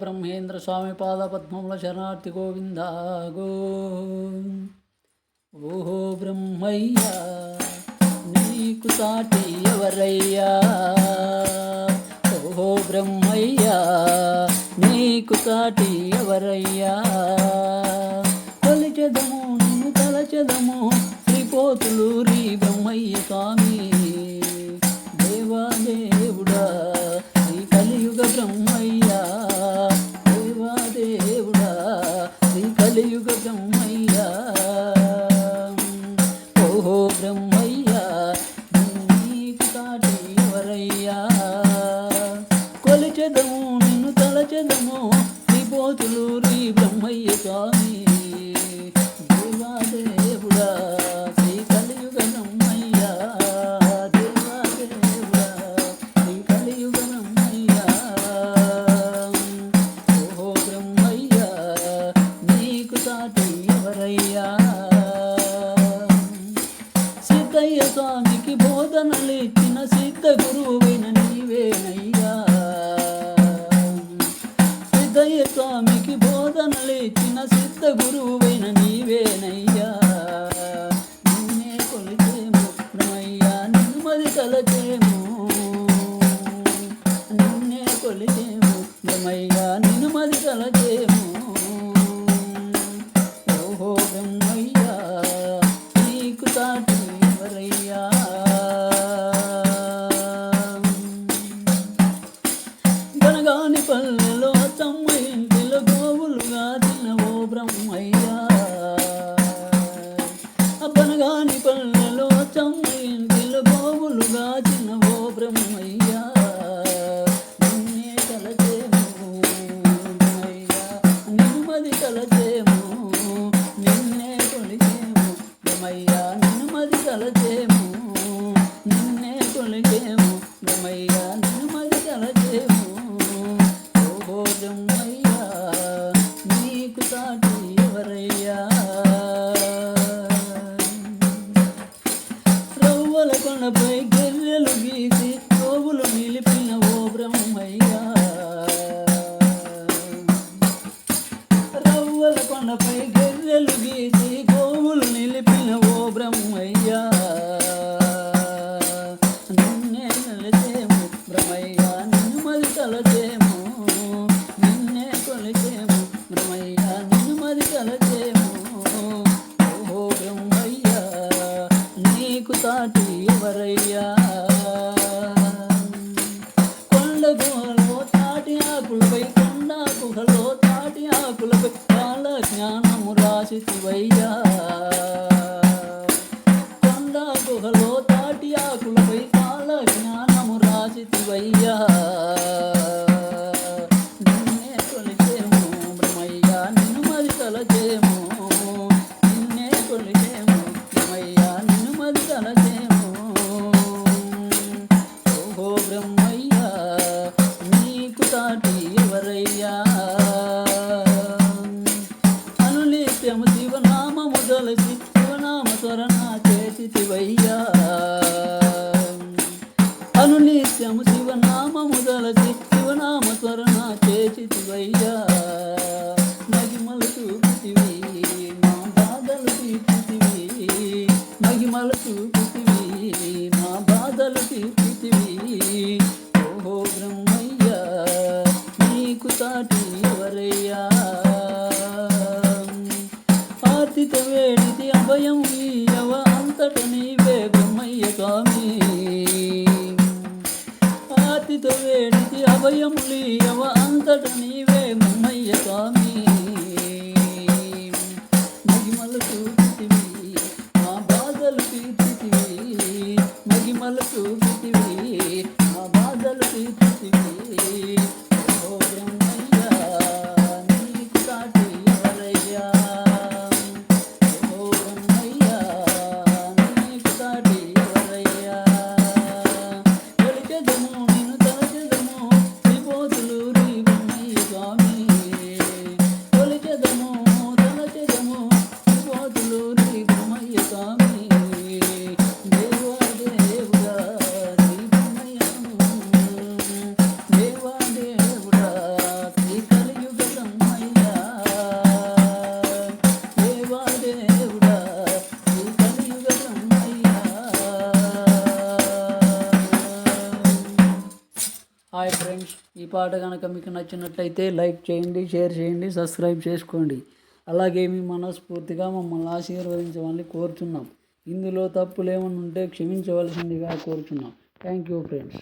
బ్రహ్మేంద్ర స్వామి పాద పద్మముల శరణార్థి గోవింద గో ఓహో బ్రహ్మయ్యా నీకు సాటి ఎవరయ్యా? ఓహో బ్రహ్మయ్యా నీకు సాటి ఎవరయ్యా? కొలిచెదము నిన్ను తలచెదము శ్రీపోతులూరి బ్రహ్మయ్య కలియుగ బ్రహ్మయ్య ఓహో బ్రహ్మయ్య నీకు సాటి ఎవరయ్యా కొలిచెదము నిన్ను తలచెదము శ్రీపోతులూరి బ్రహ్మయ్య స్వామి. స్వామికి బోధనలు ఇచ్చిన సిద్ధ గురువైన నీవేనయ్యా. సిద్ధయ్య స్వామికి బోధనలు ఇచ్చిన సిద్ధ గురువు గనగాని పల్లెలో తమ్మ ఇంటిలో గోవులుగా తినవో బ్రహ్మయ్యా. అబ్బనగాని పల్లెలో తమ్మ ఇంటిలో గోవులుగా ఓ బ్రహ్మయ్యా. నిన్నే కలచేము బ్రహ్మయ్యా. నిమ్మది కలచేము నిన్నే కొలిచేము బ్రహ్మయ్యా. నిమ్మది కలచేము. రవ్వల కొండపై గెర్రెలు గీసి గోవులు నిలిపిన ఓ బ్రహ్మయ్యా. రవ్వల కొండపై గెర్రెలు గీసి గోవులు నిలిపిన ఓ బ్రహ్మయ్యా. నిన్నే నిలచేము బ్రహ్మయ్యా నిన్ను మది తలచేము வரையா? கொண்ட புகழோ தாட்டியா குழுவை கொண்டா புகழோ தாட்டியா குழுவை கால ஞானமு ராசி துவையா? கொண்டா புகழோ தாட்டியா குழுவை கால ஞானமு ராசி துவையா? శివనామము తలసి శివనామ స్మరణ చేసివయ్యా అనునిత్యము శివనామము తలసి శివనామ స్మరణ చేసివయ్యా వేడితి అభయం ఇయ్యవ అంతట నీవే బ్రహ్మయ్య స్వామి. ఆతితో వేడితి అభయం ఇయ్యవ అంతట నీవే ఈ పాట కనుక మీకు నచ్చినట్లయితే లైక్ చేయండి షేర్ చేయండి సబ్స్క్రైబ్ చేసుకోండి. అలాగే మీ మనస్ఫూర్తిగా మమ్మల్ని ఆశీర్వదించమని కోరుచున్నాం. ఇందులో తప్పులు ఏమైనా ఉంటే క్షమించవలసిందిగా కోరుచున్నాం. Thank you friends